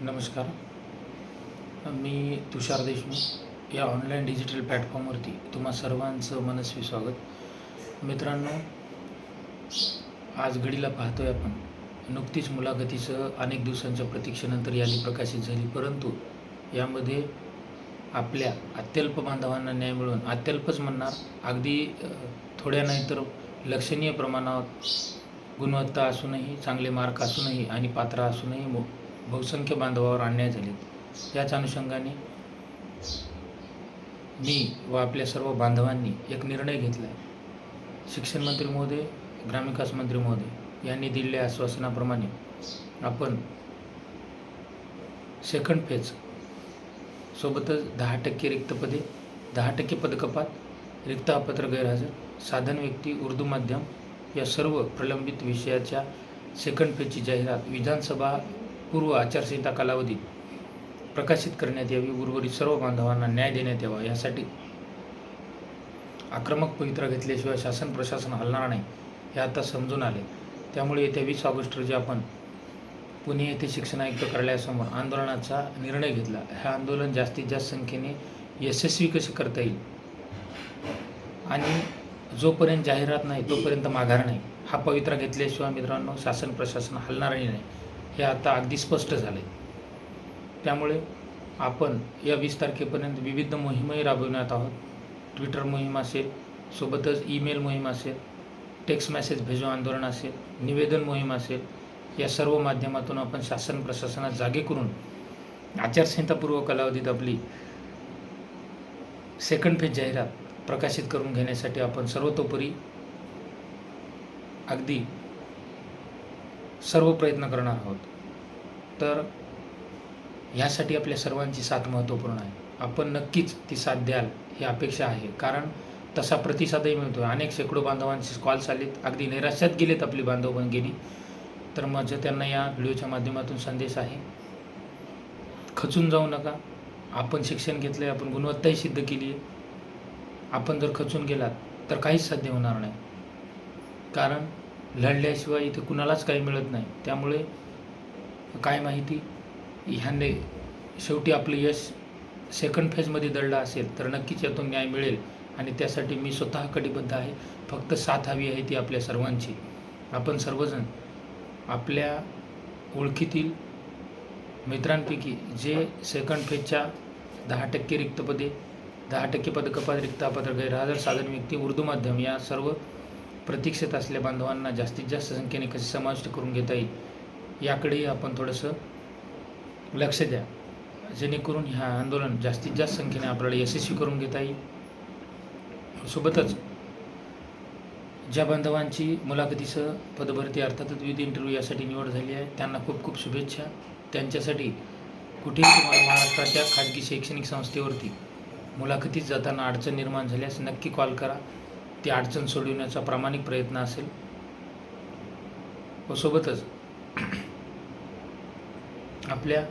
नमस्कार. मी तुषार देशमुख. या online digital प्लॅटफॉर्मवरती तुम्हा सर्वांचं मनस्वी स्वागत. मित्रांनो आज घडीला पाहतोय आपण. नुकतीच मुलाखतीसह अनेक दिवसांच्या प्रतीक्षेनंतर यादी प्रकाशित झाली. परंतु यामध्ये आपल्या अत्यल्प बांधवांना न्याय मिळून अत्यल्पच म्हणणार अगदी थोड्या नाही तर लक्षणीय प्रमाणावर गुणवत्ता असूनही चांगले मार्क असूनही आणि पात्र असूनही मो बहुसंख्य बांधवावर अन्याय झालेत याच अनुषंगाने मी व आपल्या सर्व बांधवांनी एक निर्णय घेतला आहे शिक्षण मंत्री महोदय ग्रामविकास मंत्री महोदय यांनी दिलेल्या आश्वासनाप्रमाणे आपण सेकंड फेज सोबतच दहा टक्के रिक्त पदे दहा टक्के पदकपात रिक्त अपत्र गैरहजर साधन व्यक्ती उर्दू माध्यम या सर्व प्रलंबित विषयाच्या सेकंड फेजची जाहिरात विधानसभा पूर्व आचारसंहिता कालावधीत प्रकाशित करण्यात यावी उर्वरित सर्व बांधवांना न्याय देण्यात यावा यासाठी आक्रमक पवित्रा घेतल्याशिवाय शासन प्रशासन हलणार नाही हे आता समजून आले. त्यामुळे येत्या वीस ऑगस्ट रोजी आपण पुणे येथे शिक्षण आयुक्त कार्यालयासमोर आंदोलनाचा निर्णय घेतला. हे आंदोलन जास्तीत जास्त संख्येने यशस्वी कसे करता येईल? आणि जोपर्यंत जाहिरात नाही तोपर्यंत माघार नाही. हा पवित्रा घेतल्याशिवाय मित्रांनो शासन प्रशासन हलणारही नाही. हे आता अगदी स्पष्ट झाले त्यामुळे आपण या वीस तारखेपर्यंत विविध मोहीमही राबविण्यात आहोत. ट्विटर मोहीम असेल सोबतच ईमेल मोहीम असेल टेक्स्ट मेसेज भेजो आंदोलन असेल निवेदन मोहीम असेल या सर्व माध्यमातून आपण शासन प्रशासनात जागे करून आचारसंहितापूर्व कालावधीत आपली सेकंड फेज जाहिरात प्रकाशित करून घेण्यासाठी आपण सर्वतोपरी अगदी सर्व प्रयत्न करणार आहोत. तर ह्यासाठी आपल्या सर्वांची साथ महत्त्वपूर्ण आहे. आपण नक्कीच ती साथ द्याल ही अपेक्षा आहे. कारण तसा प्रतिसादही मिळतो अनेक शेकडो बांधवांचे कॉल्स आलेत अगदी निराशात गेलेत आपली बांधव पण गेली तर माझं त्यांना या व्हिडिओच्या माध्यमातून संदेश आहे खचून जाऊ नका. आपण शिक्षण घेतलं आहे आपण गुणवत्ताही सिद्ध केली आहे आपण जर खचून गेलात तर काहीच साध्य होणार नाही. कारण लढल्याशिवाय इथे कुणालाच काही मिळत नाही. त्यामुळे काय माहिती ह्याने शेवटी आपलं यश सेकंड फेजमध्ये दडलं असेल तर नक्कीच यातून न्याय मिळेल. आणि त्यासाठी मी स्वतः कटिबद्ध आहे. फक्त साथ हवी आहे ती आपल्या सर्वांची. आपण सर्वजण आपल्या ओळखीतील मित्रांपैकी जे सेकंड फेजच्या दहा टक्के रिक्त पदे दहा टक्के पदकपात रिक्त अपत्र गैरहजर साधन व्यक्ती उर्दू माध्यम या सर्व प्रतीक्षेत असलेल्या बांधवांना जास्तीत जास्त संख्येने कसे समाविष्ट करून घेता येईल याकडेही आपण थोडंसं लक्ष द्या. जेणेकरून ह्या आंदोलन जास्तीत जास्त संख्येने आपल्याला यशस्वी करून घेता येईल. सोबतच ज्या बांधवांची मुलाखतीसह पदभरती अर्थातच विविध इंटरव्ह्यू यासाठी निवड झाली आहे त्यांना खूप खूप शुभेच्छा. त्यांच्यासाठी कुठेही तुम्हाला महाराष्ट्राच्या खाजगी शैक्षणिक संस्थेवरती मुलाखतीत जाताना अडचण निर्माण झाल्यास नक्की कॉल करा. ती अडचण सोडविण्याचा प्रामाणिक प्रयत्न असेल. व सोबतच आपल्या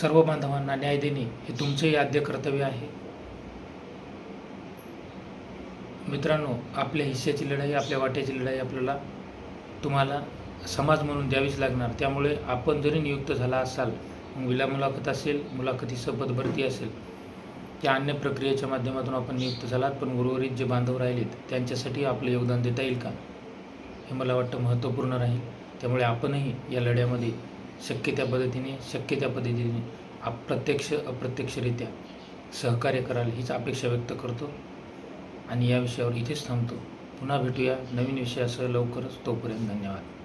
सर्व बांधवांना न्याय देणे हे तुमचंही आद्य कर्तव्य आहे. मित्रांनो आपल्या हिश्श्याची लढाई आपल्या वाट्याची लढाई आपल्याला तुम्हाला समाज म्हणून द्यावीच लागणार. त्यामुळे आपण जरी नियुक्त झाला असाल मग विला मुलाखत असेल मुलाखतीसोबत भरती असेल त्या अन्य प्रक्रियेच्या माध्यमातून आपण नियुक्त झालात पण उर्वरित जे बांधव राहिलेत त्यांच्यासाठी आपलं योगदान देता येईल का? हे मला वाटतं महत्त्वपूर्ण राहील. त्यामुळे आपणही या लढ्यामध्ये शक्य त्या पद्धतीने शक्य त्या पद्धतीने आप प्रत्यक्ष अप्रत्यक्षरित्या सहकार्य कराल हीच अपेक्षा व्यक्त करतो. आणि या विषयावर इथेच थांबतो. पुन्हा भेटूया नवीन विषयासह लवकरच. तोपर्यंत धन्यवाद.